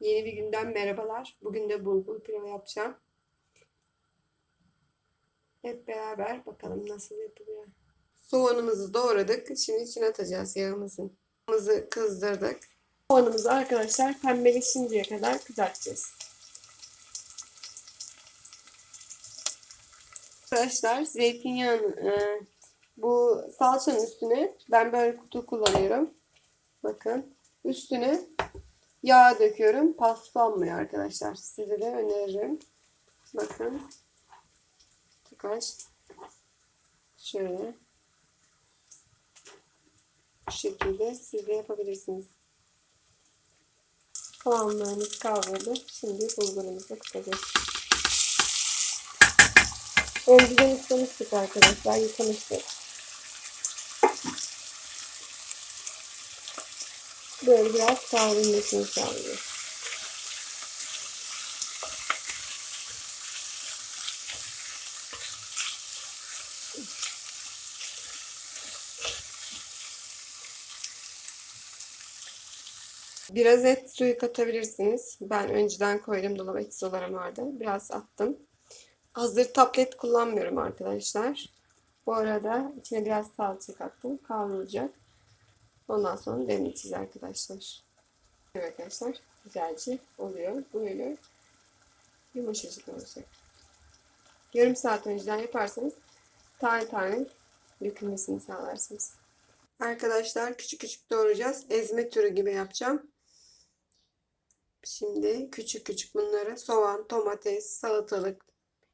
Yeni bir günden merhabalar. Bugün de bulgur pilavı yapacağım. Hep beraber bakalım nasıl yapılıyor. Soğanımızı doğradık. Şimdi içine atacağız yağımızın. Yağımızı kızdırdık. Soğanımızı arkadaşlar pembeleşinceye kadar kızartacağız. Arkadaşlar zeytinyağını e, bu salçanın üstüne ben böyle kutu kullanıyorum. Bakın üstüne yağ döküyorum. Paslanmıyor arkadaşlar. Size de öneririm. Bakın. Birkaç. Şöyle. Bu şekilde siz de yapabilirsiniz. Soğanlarımız kavruldu. Şimdi bulgurumuzu kutacağız. Önceden ıslamıştık arkadaşlar. Yıkamıştık. Böyle biraz kavrulmasını sağlıyor. Biraz et suyu katabilirsiniz. Ben önceden koydum dolaba et sularım vardı. Biraz attım. Hazır tablet kullanmıyorum arkadaşlar. Bu arada içine biraz salça kattım. Kavrulacak. Ondan sonra demleyeceğiz arkadaşlar. Evet arkadaşlar güzelce oluyor. Böyle yumuşacık olacak. Yarım saat önceden yaparsanız tane tane dökülmesini sağlarsınız. Arkadaşlar küçük küçük doğrayacağız. Ezme türü gibi yapacağım. Şimdi küçük küçük bunları soğan, domates, salatalık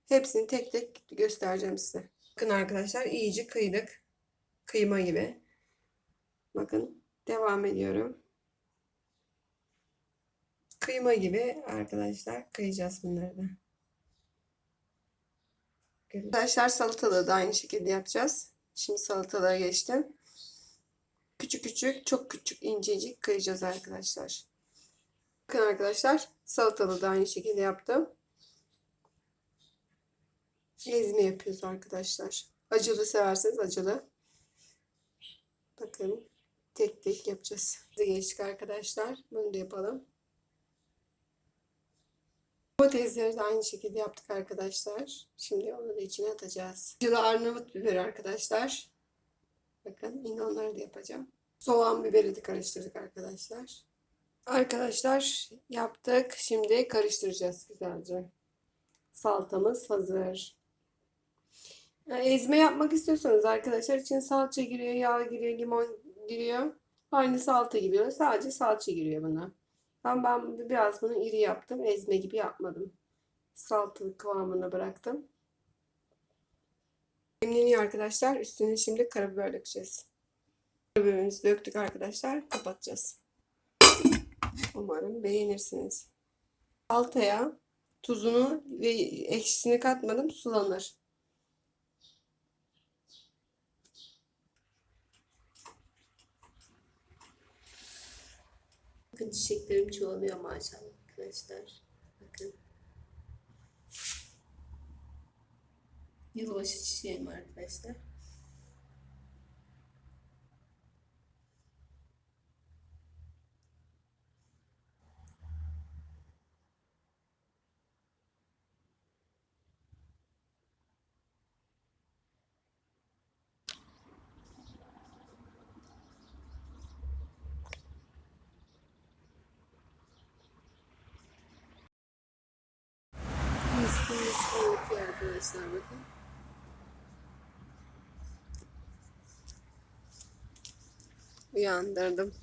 hepsini tek tek göstereceğim size. Bakın arkadaşlar iyice kıydık. Kıyma gibi. Bakın devam ediyorum. Kıyma gibi arkadaşlar kıyacağız bunları da. Arkadaşlar salatalığı da aynı şekilde yapacağız. Şimdi salatalığa geçtim. Küçük küçük çok küçük incecik kıyacağız arkadaşlar. Bakın arkadaşlar salatalığı da aynı şekilde yaptım. Ezme yapıyoruz arkadaşlar. Acılı severseniz acılı. Bakın tek tek yapacağız. Geçtik arkadaşlar. Bunu da yapalım. Domatesleri de aynı şekilde yaptık arkadaşlar. Şimdi onu da içine atacağız. Acılı Arnavut biberi arkadaşlar. Bakın yine onları da yapacağım. Soğan biberi de karıştırdık arkadaşlar. Arkadaşlar yaptık. Şimdi karıştıracağız güzelce. Salatamız hazır. Ezme yapmak istiyorsanız arkadaşlar için salça giriyor, yağ giriyor, limon giriyor. Aynı salata gibi. Sadece salça giriyor buna. Ben, ben biraz bunu iri yaptım. Ezme gibi yapmadım. Salatalık kıvamına bıraktım. Demleniyor arkadaşlar. Üstüne şimdi karabiber dökeceğiz. Karabiberimizi döktük arkadaşlar. Kapatacağız. Umarım beğenirsiniz. Saltaya tuzunu ve ekşisini katmadım. Sulanır. Bakın çiçeklerim çoğalıyor maşallah arkadaşlar. Bakın. Yılbaşı çiçeğim arkadaşlar. Mis gibi mis gibi kokuyor arkadaşlar bakın. Uyandırdım.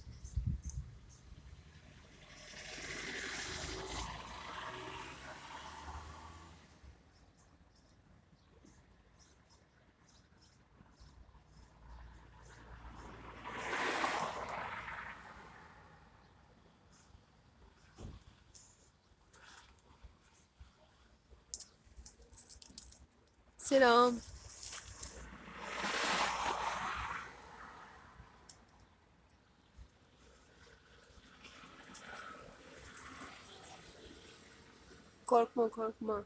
Selam. Korkma korkma.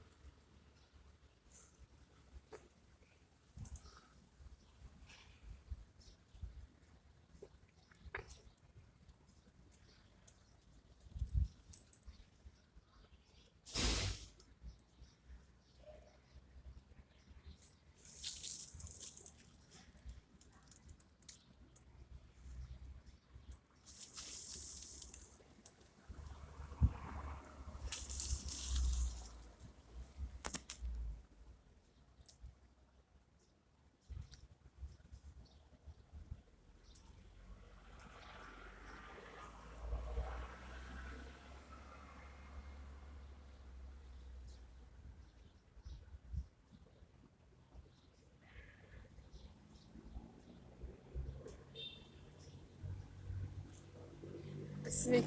Kesmek.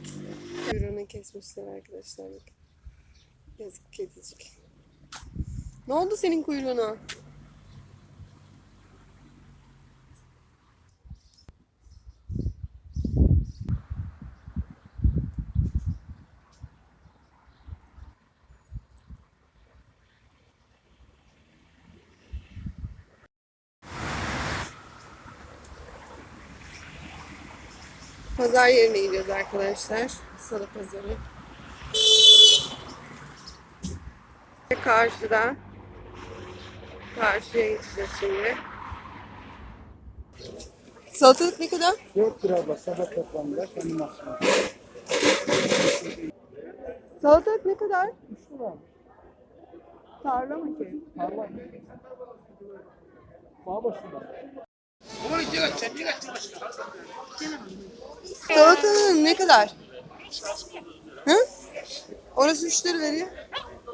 Kuyruğunu kesmişler arkadaşlar. Yazık kedicik. Ne oldu senin kuyruğuna? Pazar yerine gidiyoruz arkadaşlar. Salı pazarı. Karşıda. Karşıya gideceğiz şimdi. Salatalık ne kadar? 4 lira abla sabah toplamda kendi maksimum. Salatalık ne kadar? 3 lira. Tarla mı ki? Tarla. Bağ başında. Salatalığın ne kadar? Hı? Orası 3 lira veriyor.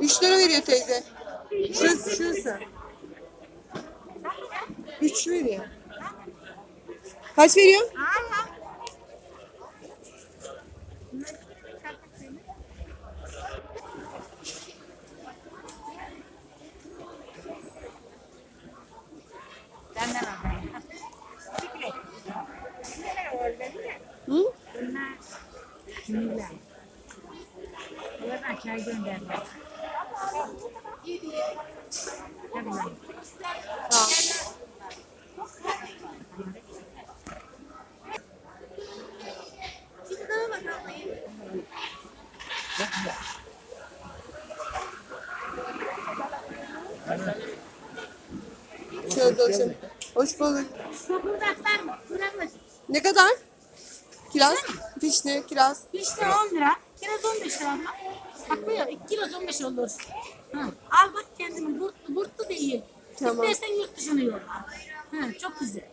3 lira veriyor teyze. Şurası, şurası. 3 veriyor. Kaç veriyor? Kimler? Buradan çay gönderdiler. Tabii lan. Şöyle. Hoş bulduk. Mı? Ne kadar? Kiraz? Vişne, kiraz. İşte 10 lira. Kiraz 15 lira abla. Bak 2 kilo 15 olur. Hı. Al bak kendini burtlu burtlu değil. Tamam. İstersen yurt dışına yolla. Hı, çok güzel.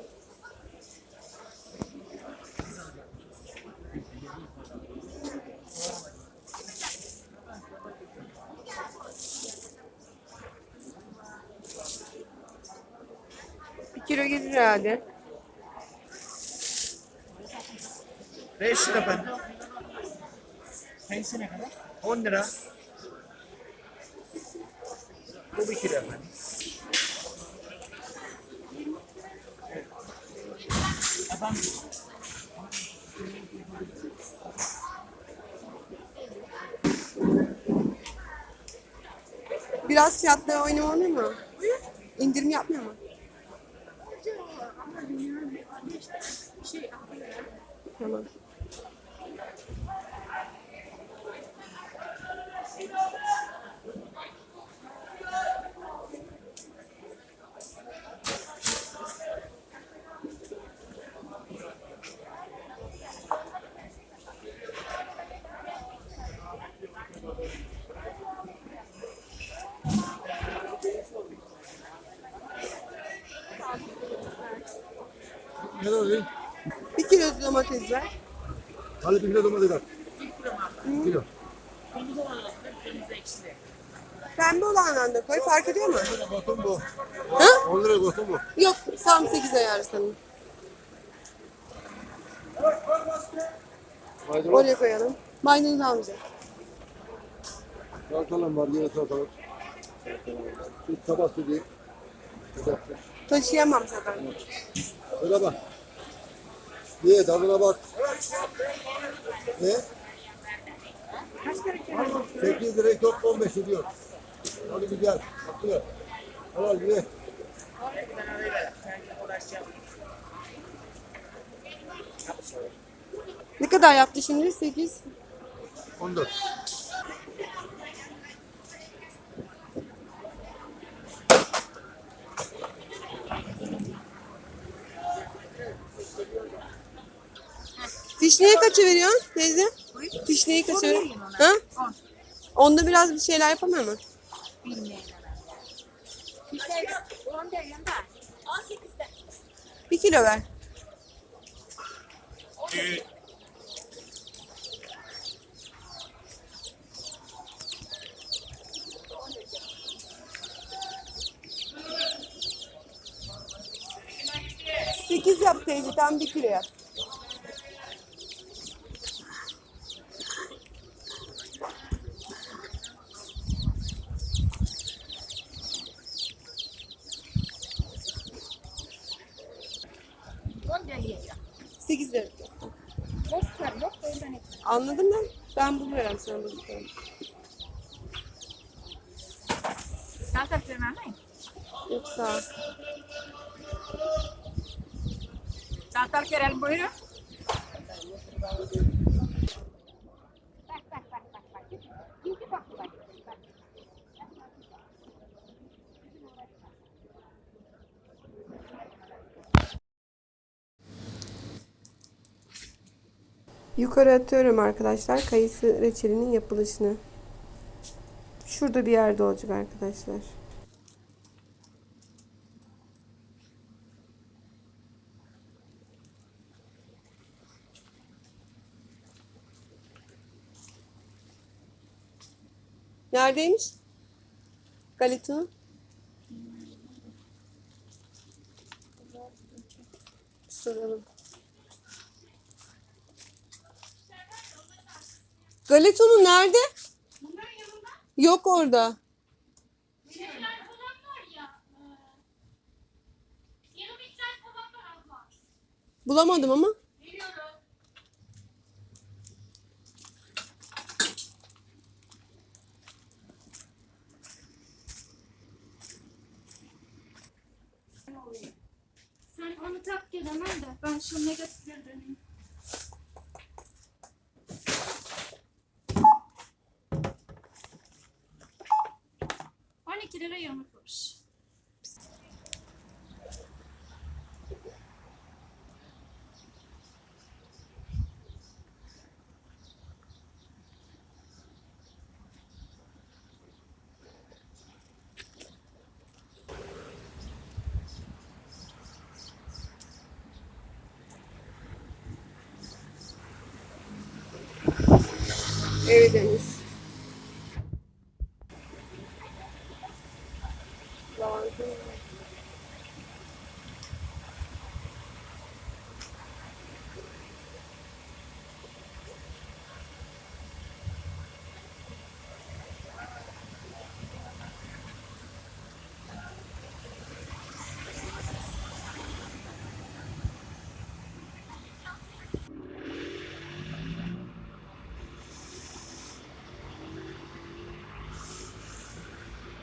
Bir kilo gelir herhalde. 5 lira efendim. Pensi ne kadar? 10 lira. Bu 1 kilo efendim. Efendim? Biraz fiyatla oynama olur mu? İndirim yapmıyor mu? Tamam. Ne kadar? Bir kilo domates ver. Hadi 1 kilo domates at. 1 kilo. Pembe olandan da koy. Fark ediyor mu? Gotum bu. Hı? 10 lira gotum bu. Yok. Tam 8 ayarı senin. Maydanoz. Oraya koyalım. Maydanoz almayacak. Salatalık var yine salatalık. Süt sabah sütü. Sıcaktır. Taşıyamam zaten. Şöyle bak. Ye tadına bak. Ne? Kaç kere kere? 8 lirayı top 15 ediyor. Hadi güzel. Bakıyor. Helal ye. Ne kadar yaptı şimdi? 8. 14. Fişneyi kaça veriyorsun teyze? Fişneyi kaça veriyorsun? Ha? On. Onda biraz bir şeyler yapamıyor mu? Bilmiyorum. İşte 10 değil yanında. 18'de. Bir kilo ver. Sekiz yap teyze, tam bir kilo yap. İşte Bozkır yok da ondan et. anladım ben. Ben buluyorum sen buluyorum. Salata falan mı? Yoksa Salata kerel buyurun. Bak bak bak bak bak. Şimdi bak bak. bak. Yukarı atıyorum arkadaşlar kayısı reçelinin yapılışını. Şurada bir yerde olacak arkadaşlar. Neredeymiş? Galeta. Soralım. Galeto'nun nerede? Yok orada. Şeyler falan var ya. e, miktar falan var abla. Bulamadım ama. Evet Deniz.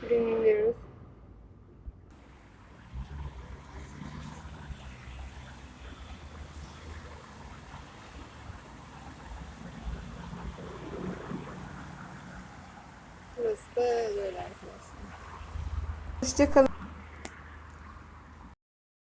Dinliyoruz. Burası da böyle arkadaşlar. Hoşçakalın.